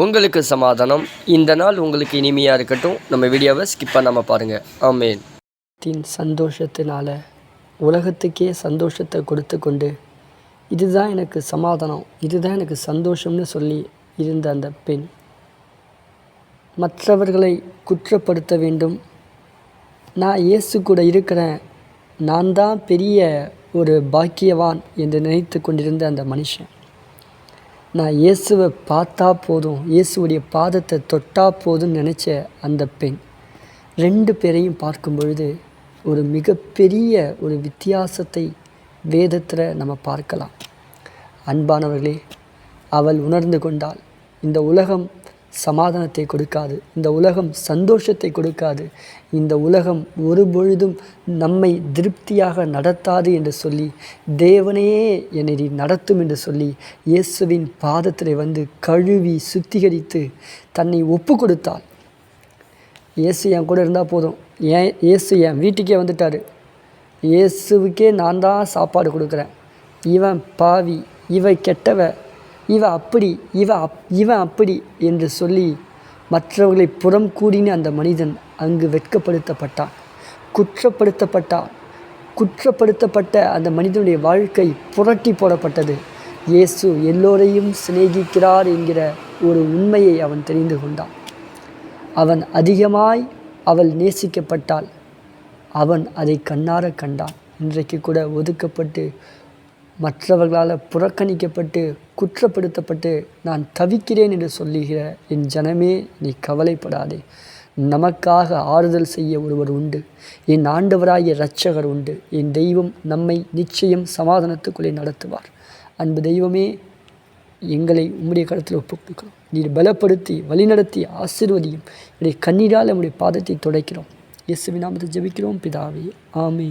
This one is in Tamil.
உங்களுக்கு சமாதானம். இந்த நாள் உங்களுக்கு இனிமையாக இருக்கட்டும். நம்ம வீடியோவை ஸ்கிப் பண்ணாமல் பாருங்கள் ஆமேன். தின் சந்தோஷத்தினால உலகத்துக்கே சந்தோஷத்தை கொடுத்து கொண்டு இதுதான் எனக்கு சமாதானம் இதுதான் எனக்கு சந்தோஷம்னு சொல்லி இருந்த அந்த பெண். மற்றவர்களை குற்றப்படுத்த வேண்டும். நான் இயேசு கூட இருக்கிறேன். நான் தான் பெரிய ஒரு பாக்கியவான் என்று நினைத்து கொண்டிருந்த அந்த மனுஷன். நான் இயேசுவை பார்த்தா போதும். இயேசுவுடைய பாதத்தை தொட்டா போதும்னு நினச்ச அந்த பெண் ரெண்டு பேரையும் பார்க்கும் பொழுது ஒரு மிகப்பெரிய ஒரு வித்தியாசத்தை வேதத்தில் நம்ம பார்க்கலாம். அன்பானவர்களே அவள் உணர்ந்து கொண்டால் இந்த உலகம் சமாதானத்தை கொடுக்காது. இந்த உலகம் சந்தோஷத்தை கொடுக்காது. இந்த உலகம் ஒரு பொழுதும் நம்மை திருப்தியாக நடத்தாது என்று சொல்லி தேவனையே என்னை நீ நடத்தும் என்று சொல்லி இயேசுவின் பாதத்தில் வந்து கழுவி சுத்திகரித்து தன்னை ஒப்பு கொடுத்தாள் இயேசு என் கூட இருந்தால் போதும். ஏன்? இயேசு என் வீட்டுக்கே வந்துட்டார். இயேசுவுக்கே நான் தான் சாப்பாடு கொடுக்குறேன். இவன் பாவி இவ கெட்டவ இவ அப்படி இவ அப் இவன் அப்படி என்று சொல்லி மற்றவர்களை புறம் கூடின அந்த மனிதன் அங்கு வெட்கப்படுத்தப்பட்டான். குற்றப்படுத்தப்பட்டான். குற்றப்படுத்தப்பட்ட அந்த மனிதனுடைய வாழ்க்கை புரட்டி போடப்பட்டது. இயேசு எல்லோரையும் சிநேகிக்கிறார் என்கிற ஒரு உண்மையை அவன் தெரிந்து கொண்டான். அவன் அதிகமாய் அவள் நேசிக்கப்பட்டாள். அவன் அதை கண்ணார கண்டான். இன்றைக்கு கூட ஒதுக்கப்பட்டு மற்றவர்களால் புறக்கணிக்கப்பட்டு குற்றப்படுத்தப்பட்டு நான் தவிக்கிறேன் என்று சொல்லுகிற என் ஜனமே நீ கவலைப்படாதே. நமக்காக ஆறுதல் செய்ய ஒருவர் உண்டு. என் ஆண்டவராகிய இரட்சகர் உண்டு. என் தெய்வம் நம்மை நிச்சயம் சமாதானத்துக்குள்ளே நடத்துவார். அன்பு தெய்வமே எங்களை உம்முடைய கருத்தில் ஒப்புக்கொடுக்கிறோம். நீர் பலப்படுத்தி வழிநடத்தி ஆசிர்வதியும். என்னுடைய கண்ணீரால் நம்முடைய பாதத்தை துடைக்கிறோம். இயேசுவின் நாமத்தை ஜெபிக்கிறோம். பிதாவே ஆமே